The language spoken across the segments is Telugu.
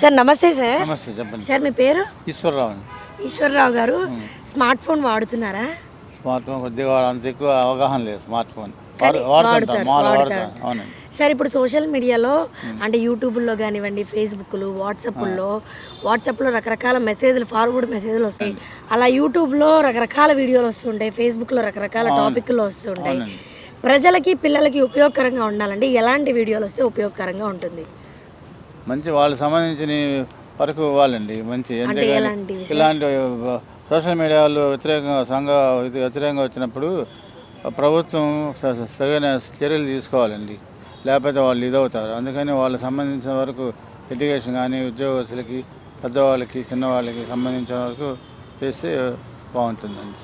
సార్ నమస్తే సార్. నమస్తే చెప్పండి. సార్ మీ పేరు? ఈశ్వరరావు అండి. ఈశ్వరరావు గారు స్మార్ట్ ఫోన్ వాడుతున్నారా? స్మార్ట్ ఫోన్ కొద్దిగా అంత ఎక్కువ అవగాహన లేదు స్మార్ట్ ఫోన్. సార్ ఇప్పుడు సోషల్ మీడియాలో అంటే యూట్యూబ్లో కానివ్వండి ఫేస్బుక్లు వాట్సాప్లో వాట్సాప్లో రకరకాల మెసేజ్లు ఫార్వర్డ్ మెసేజ్లు వస్తాయి. అలా యూట్యూబ్లో రకరకాల వీడియోలు వస్తుంటాయి ఫేస్బుక్లో రకరకాల టాపిక్లు వస్తుంటాయి. ప్రజలకి పిల్లలకి ఉపయోగకరంగా ఉండాలంటే ఎలాంటి వీడియోలు వస్తే ఉపయోగకరంగా ఉంటుంది? మంచి వాళ్ళకి సంబంధించిన వరకు ఇవ్వాలండి మంచి అంతేగాని? ఇలాంటి సోషల్ మీడియాలో వ్యతిరేకంగా సంఘ వ్యతి- వ్యతిరేకంగా వచ్చినప్పుడు ప్రభుత్వం స- స- సరైన చర్యలు తీసుకోవాలండి. లేకపోతే వాళ్ళు ఇదవుతారు. అందుకని వాళ్ళకి సంబంధించిన వరకు ఎడ్యుకేషన్ కానీ ఉద్యోగస్తులకి పెద్దవాళ్ళకి చిన్నవాళ్ళకి సంబంధించిన వరకు చేస్తే బాగుంటుందండి.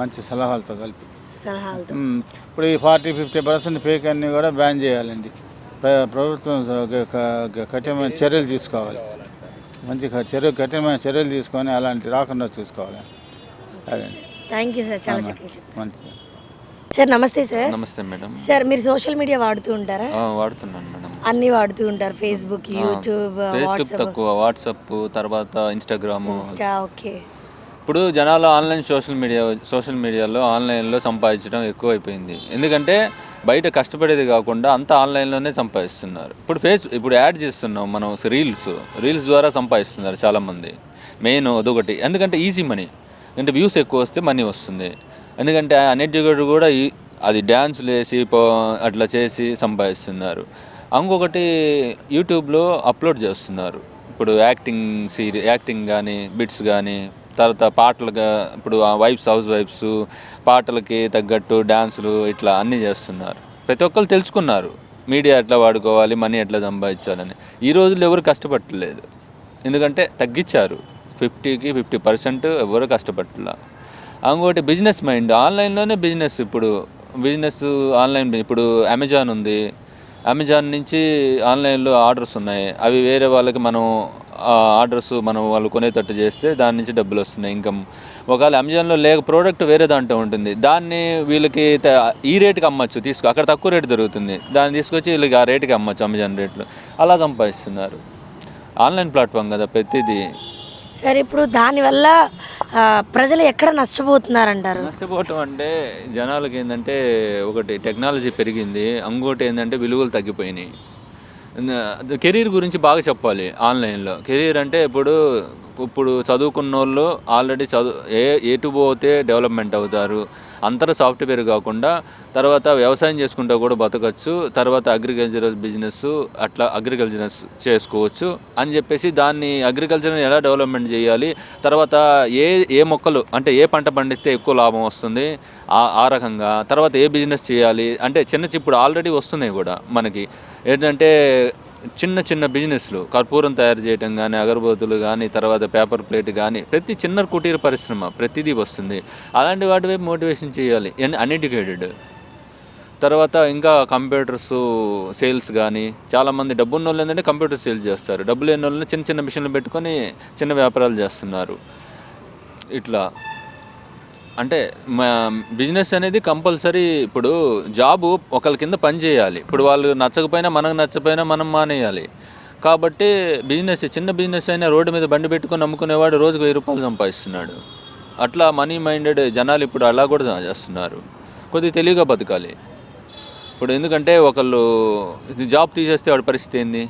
మంచి సలహాలతో కలిపి. ఇప్పుడు ఈ ఫార్టీ ఫిఫ్టీ పర్సెంట్ ఫేక్ అన్ని కూడా బ్యాన్ చేయాలండి. ప్రభుత్వం కఠినమైన చర్యలు తీసుకోవాలి. మంచి చర్య కఠినమైన చర్యలు తీసుకొని అలాంటి రాకుండా చూసుకోవాలి. అదే. థ్యాంక్ యూ సార్ చాలా చక్కగా చెప్పారు. మంచిది సార్. నమస్తే సార్. నమస్తే మేడం. సార్ మీరు సోషల్ మీడియా వాడుతూ ఉంటారా? ఆ, వాడుతున్నాను మేడం. అన్ని వాడుతూ ఉంటారు ఫేస్బుక్ యూట్యూబ్ ఫేస్బుక్ వాట్సాప్. తక్కువ వాట్సాప్ తర్వాత ఇన్స్టాగ్రామ్. Insta okay. ఇప్పుడు జనాలు ఆన్లైన్ సోషల్ మీడియా సోషల్ మీడియాలో ఆన్లైన్లో సంపాదించడం ఎక్కువైపోయింది. ఎందుకంటే బయట కష్టపడేది కాకుండా అంతా ఆన్లైన్లోనే సంపాదిస్తున్నారు. ఇప్పుడు ఫేస్ ఇప్పుడు యాడ్ చేస్తున్నాం మనం రీల్స్ రీల్స్ ద్వారా సంపాదిస్తున్నారు చాలామంది. మెయిన్ అదొకటి. ఎందుకంటే ఈజీ మనీ. అంటే వ్యూస్ ఎక్కువ వస్తే మనీ వస్తుంది. ఎందుకంటే అన్ఎడ్యుకేటెడ్ కూడా ఈ అది డ్యాన్సులు వేసి పో అట్లా చేసి సంపాదిస్తున్నారు. ఇంకొకటి యూట్యూబ్లో అప్లోడ్ చేస్తున్నారు. ఇప్పుడు యాక్టింగ్ సీరి యాక్టింగ్ కానీ బిట్స్ కానీ తర్వాత పాటలుగా ఇప్పుడు వైఫ్స్ హౌస్ వైఫ్స్ పాటలకి తగ్గట్టు డ్యాన్సులు ఇట్లా అన్నీ చేస్తున్నారు. ప్రతి ఒక్కరు తెలుసుకున్నారు. మీడియా ఎట్లా వాడుకోవాలి మనీ ఎట్లా సంపాదించాలని. ఈ రోజుల్లో ఎవరు కష్టపడలేదు ఎందుకంటే తగ్గించారు. ఫిఫ్టీకి ఫిఫ్టీ పర్సెంట్ ఎవరు కష్టపడట్లా ఇంకోటి బిజినెస్ మైండ్. ఆన్లైన్లోనే బిజినెస్ ఇప్పుడు బిజినెస్ ఆన్లైన్ ఇప్పుడు అమెజాన్ ఉంది. అమెజాన్ నుంచి ఆన్లైన్లో ఆర్డర్స్ ఉన్నాయి. అవి వేరే వాళ్ళకి మనం ఆర్డర్స్ మనం వాళ్ళు కొనేటట్టు చేస్తే దాని నుంచి డబ్బులు వస్తున్నాయి ఇన్కమ్ ఒకవేళ అమెజాన్లో లేక ప్రోడక్ట్ వేరే దాంట్లో ఉంటుంది దాన్ని వీళ్ళకి ఈ రేటుకి అమ్మచ్చు తీసుకో అక్కడ తక్కువ రేటు దొరుకుతుంది దాన్ని తీసుకొచ్చి వీళ్ళకి ఆ రేటుకి అమ్మచ్చు అమెజాన్ రేట్లు. అలా సంపాదిస్తున్నారు. ఆన్లైన్ ప్లాట్ఫామ్ కదా ప్రతిదీ. సార్ ఇప్పుడు దానివల్ల ప్రజలు ఎక్కడ నష్టపోతున్నారంటారు? నష్టపోవటం అంటే జనాలకి ఏంటంటే ఒకటి టెక్నాలజీ పెరిగింది ఇంకోటి ఏంటంటే విలువలు తగ్గిపోయినాయి. కెరీర్ గురించి బాగా చెప్పాలి ఆన్లైన్లో. కెరీర్ అంటే ఇప్పుడు ఇప్పుడు చదువుకున్న వాళ్ళు ఆల్రెడీ చదువు ఏ ఎటు పోతే డెవలప్మెంట్ అవుతారు అంతర సాఫ్ట్వేర్ కాకుండా తర్వాత వ్యవసాయం చేసుకుంటే కూడా బతకచ్చు తర్వాత అగ్రికల్చరల్ బిజినెస్ అట్లా అగ్రికల్చరస్ చేసుకోవచ్చు అని చెప్పేసి దాన్ని అగ్రికల్చర్ని ఎలా డెవలప్మెంట్ చేయాలి తర్వాత ఏ ఏ మొక్కలు అంటే ఏ పంట పండిస్తే ఎక్కువ లాభం వస్తుంది ఆ ఆ రకంగా తర్వాత ఏ బిజినెస్ చేయాలి అంటే చిన్న చిప్పుడు ఆల్రెడీ వస్తున్నాయి కూడా మనకి. ఏంటంటే చిన్న చిన్న బిజినెస్లు కర్పూరం తయారు చేయటం కానీ అగరబత్తులు కానీ తర్వాత పేపర్ ప్లేట్ కానీ ప్రతి చిన్న కుటీర పరిశ్రమ ప్రతిదీ వస్తుంది. అలాంటి వాటి వైపు మోటివేషన్ చేయాలి. అన్ఎడ్యుకేటెడ్. తర్వాత ఇంకా కంప్యూటర్స్ సేల్స్ కానీ చాలామంది డబ్బున్న వాళ్ళు ఏంటంటే కంప్యూటర్ సేల్స్ చేస్తారు. డబ్బు లేని వాళ్ళు చిన్న చిన్న మిషన్లు పెట్టుకొని చిన్న వ్యాపారాలు చేస్తున్నారు. ఇట్లా. అంటే మా బిజినెస్ అనేది కంపల్సరీ ఇప్పుడు జాబు ఒకరి కింద పని చేయాలి. ఇప్పుడు వాళ్ళు నచ్చకపోయినా మనకు నచ్చకపోయినా మనం మానేయాలి. కాబట్టి బిజినెస్ చిన్న బిజినెస్ అయినా రోడ్డు మీద బండి పెట్టుకొని అమ్ముకునేవాడు రోజుకు వెయ్యి రూపాయలు సంపాదిస్తున్నాడు. అట్లా మనీ మైండెడ్ జనాలు ఇప్పుడు అలా కూడా చేస్తున్నారు. కొద్దిగా తెలివిగా బతకాలి. ఇప్పుడు ఎందుకంటే ఒకళ్ళు జాబ్ తీసేస్తే వాడి పరిస్థితి ఏంది?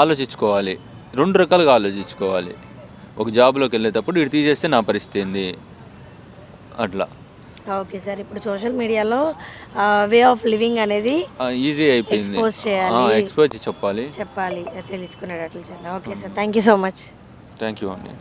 ఆలోచించుకోవాలి. రెండు రకాలుగా ఆలోచించుకోవాలి. ఒక జాబ్లోకి వెళ్ళేటప్పుడు ఇటు తీసేస్తే నా పరిస్థితి ఏంది? అట్లా. ఓకే సార్ ఇప్పుడు సోషల్ మీడియాలో వే ఆఫ్ లివింగ్ అనేది ఈజీ అయిపోయింది. Expose చేయాలి. ఎక్స్పోజ్ చెప్పాలి. చెప్పాలి తెలుసుకునేటట్లు చేయాలి. Okay sir thank you so much. Thank you అండి.